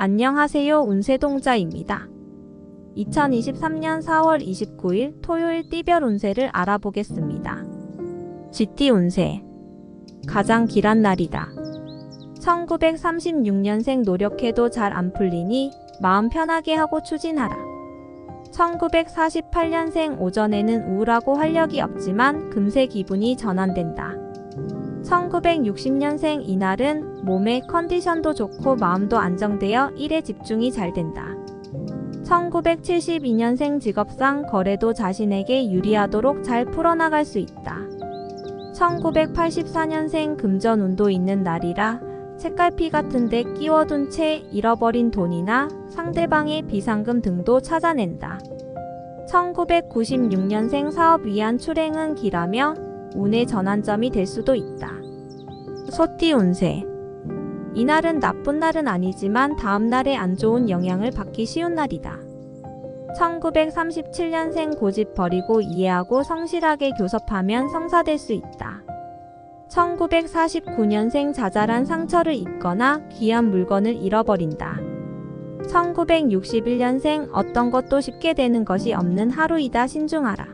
안녕하세요. 운세동자입니다. 2023년 4월 29일 토요일 띠별 운세를 알아보겠습니다. GT 운세. 가장 길한 날이다. 1936년생 노력해도 잘 안 풀리니 마음 편하게 하고 추진하라. 1948년생 오전에는 우울하고 활력이 없지만 금세 기분이 전환된다. 1960년생 이날은 몸의 컨디션도 좋고 마음도 안정되어 일에 집중이 잘 된다. 1972년생 직업상 거래도 자신에게 유리하도록 잘 풀어나갈 수 있다. 1984년생 금전 운도 있는 날이라 책갈피 같은데 끼워둔 채 잃어버린 돈이나 상대방의 비상금 등도 찾아낸다. 1996년생 사업 위한 출행은 길하며 운의 전환점이 될 수도 있다. 소띠 운세. 이날은 나쁜 날은 아니지만 다음 날에 안 좋은 영향을 받기 쉬운 날이다. 1937년생 고집 버리고 이해하고 성실하게 교섭하면 성사될 수 있다. 1949년생 자잘한 상처를 입거나 귀한 물건을 잃어버린다. 1961년생 어떤 것도 쉽게 되는 것이 없는 하루이다 신중하라.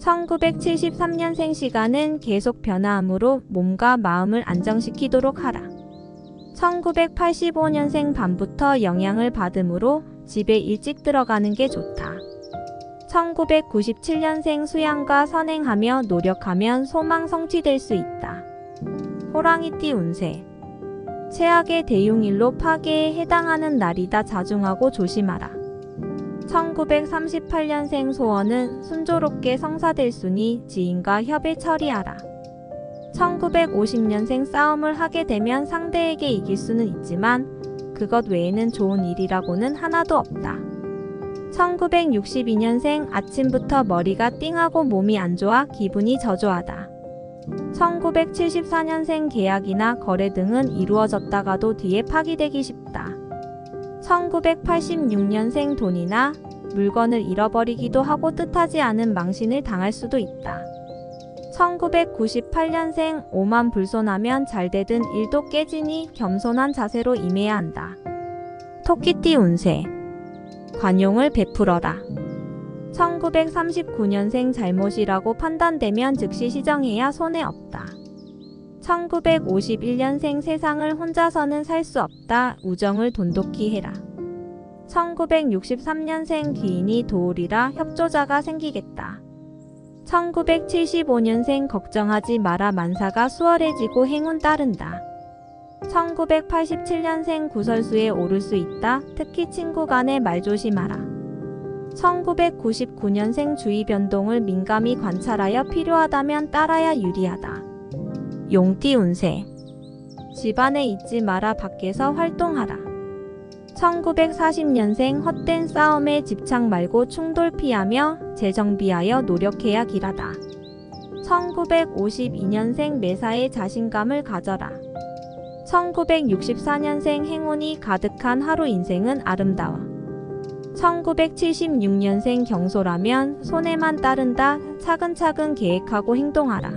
1973년생 시간은 계속 변화하므로 몸과 마음을 안정시키도록 하라. 1985년생 밤부터 영향을 받으므로 집에 일찍 들어가는 게 좋다. 1997년생 수양과 선행하며 노력하면 소망 성취될 수 있다. 호랑이띠 운세. 최악의 대용일로 파괴에 해당하는 날이다 자중하고 조심하라. 1938년생 소원은 순조롭게 성사될 수니 지인과 협의 처리하라. 1950년생 싸움을 하게 되면 상대에게 이길 수는 있지만 그것 외에는 좋은 일이라고는 하나도 없다. 1962년생 아침부터 머리가 띵하고 몸이 안 좋아 기분이 저조하다. 1974년생 계약이나 거래 등은 이루어졌다가도 뒤에 파기되기 쉽다. 1986년생 돈이나 물건을 잃어버리기도 하고 뜻하지 않은 망신을 당할 수도 있다. 1998년생 오만 불손하면 잘 되든 일도 깨지니 겸손한 자세로 임해야 한다. 토끼띠 운세. 관용을 베풀어라. 1939년생 잘못이라고 판단되면 즉시 시정해야 손해 없다. 1951년생 세상을 혼자서는 살 수 없다. 우정을 돈독히 해라. 1963년생 귀인이 도우리라 협조자가 생기겠다. 1975년생 걱정하지 마라 만사가 수월해지고 행운 따른다. 1987년생 구설수에 오를 수 있다. 특히 친구 간의 말 조심하라. 1999년생 주위 변동을 민감히 관찰하여 필요하다면 따라야 유리하다. 용띠 운세. 집안에 있지 마라 밖에서 활동하라. 1940년생 헛된 싸움에 집착 말고 충돌 피하며 재정비하여 노력해야 길하다. 1952년생 매사에 자신감을 가져라. 1964년생 행운이 가득한 하루 인생은 아름다워. 1976년생 경솔하면 손해만 따른다. 차근차근 계획하고 행동하라.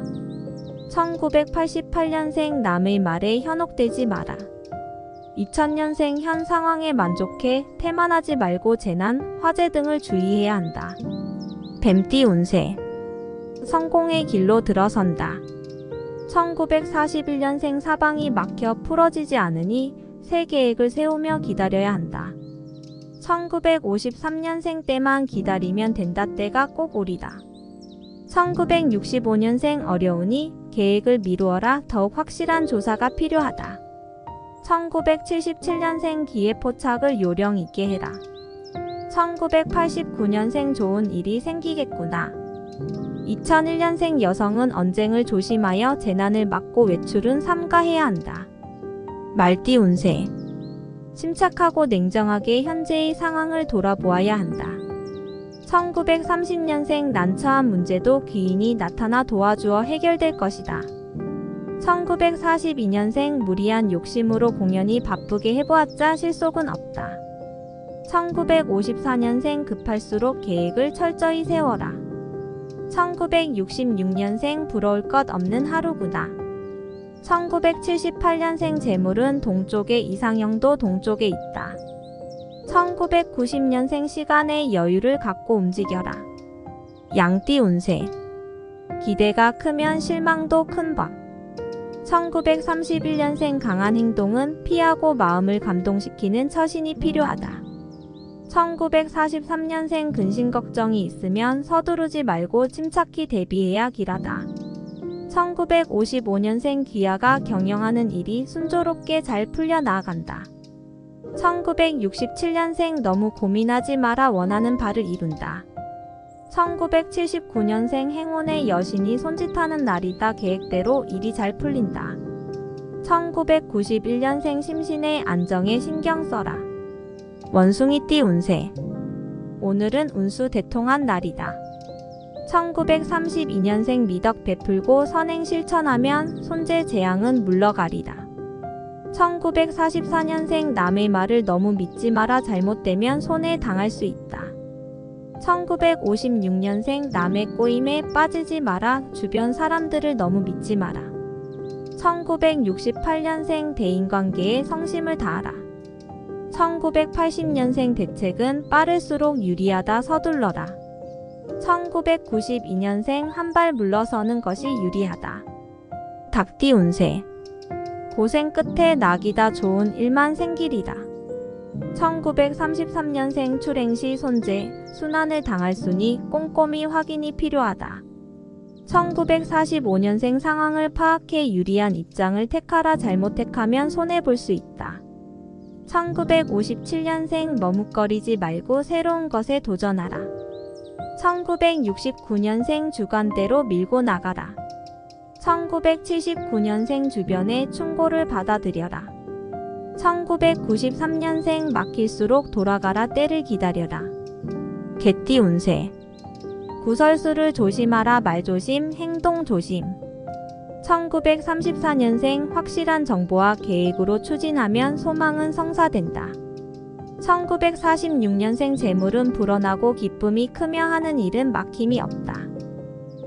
1988년생 남의 말에 현혹되지 마라. 2000년생 현 상황에 만족해 태만하지 말고 재난, 화재 등을 주의해야 한다. 뱀띠 운세. 성공의 길로 들어선다. 1941년생 사방이 막혀 풀어지지 않으니 새 계획을 세우며 기다려야 한다. 1953년생 때만 기다리면 된다 때가 꼭 오리다. 1965년생 어려우니 계획을 미루어라 더욱 확실한 조사가 필요하다. 1977년생 기회 포착을 요령 있게 해라. 1989년생 좋은 일이 생기겠구나. 2001년생 여성은 언쟁을 조심하여 재난을 막고 외출은 삼가해야 한다. 말띠 운세. 침착하고 냉정하게 현재의 상황을 돌아보아야 한다. 1930년생 난처한 문제도 귀인이 나타나 도와주어 해결될 것이다. 1942년생 무리한 욕심으로 공연히 바쁘게 해보았자 실속은 없다. 1954년생 급할수록 계획을 철저히 세워라. 1966년생 부러울 것 없는 하루구나. 1978년생 재물은 동쪽에 이상형도 동쪽에 있다. 1990년생 시간의 여유를 갖고 움직여라. 양띠 운세. 기대가 크면 실망도 큰 법. 1931년생 강한 행동은 피하고 마음을 감동시키는 처신이 필요하다. 1943년생 근심 걱정이 있으면 서두르지 말고 침착히 대비해야 길하다. 1955년생 귀하가 경영하는 일이 순조롭게 잘 풀려 나아간다. 1967년생 너무 고민하지 마라 원하는 바를 이룬다. 1979년생 행운의 여신이 손짓하는 날이다 계획대로 일이 잘 풀린다. 1991년생 심신의 안정에 신경 써라. 원숭이띠 운세. 오늘은 운수 대통한 날이다. 1932년생 미덕 베풀고 선행 실천하면 손재 재앙은 물러가리다. 1944년생 남의 말을 너무 믿지 마라 잘못되면 손해 당할 수 있다. 1956년생 남의 꼬임에 빠지지 마라 주변 사람들을 너무 믿지 마라. 1968년생 대인관계에 성심을 다하라. 1980년생 대책은 빠를수록 유리하다 서둘러라. 1992년생 한 발 물러서는 것이 유리하다. 닭띠 운세. 고생 끝에 낙이다 좋은 일만 생기리다. 1933년생 출행시 손재, 순환을 당할 수니 꼼꼼히 확인이 필요하다. 1945년생 상황을 파악해 유리한 입장을 택하라 잘못 택하면 손해볼 수 있다. 1957년생 머뭇거리지 말고 새로운 것에 도전하라. 1969년생 주관대로 밀고 나가라. 1979년생 주변의 충고를 받아들여라. 1993년생 막힐수록 돌아가라 때를 기다려라. 개띠 운세. 구설수를 조심하라 말조심 행동 조심. 1934년생 확실한 정보와 계획으로 추진하면 소망은 성사된다. 1946년생 재물은 불어나고 기쁨이 크며 하는 일은 막힘이 없다.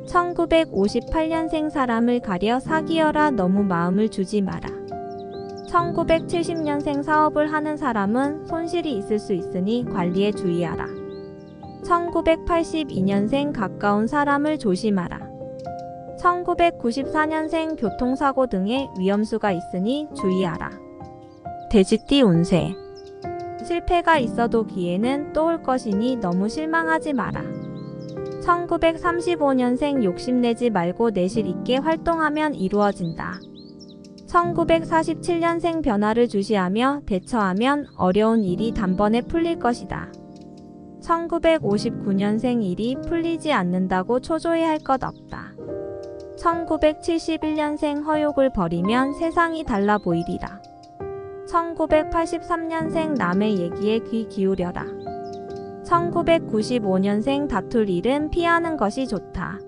1958년생 사람을 가려 사기여라 너무 마음을 주지 마라. 1970년생 사업을 하는 사람은 손실이 있을 수 있으니 관리에 주의하라. 1982년생 가까운 사람을 조심하라. 1994년생 교통사고 등의 위험수가 있으니 주의하라. 돼지띠 운세. 실패가 있어도 기회는 또 올 것이니 너무 실망하지 마라. 1935년생 욕심내지 말고 내실 있게 활동하면 이루어진다. 1947년생 변화를 주시하며 대처하면 어려운 일이 단번에 풀릴 것이다. 1959년생 일이 풀리지 않는다고 초조해할 것 없다. 1971년생 허욕을 버리면 세상이 달라 보이리라. 1983년생 남의 얘기에 귀 기울여라. 1995년생 다툴 일은 피하는 것이 좋다.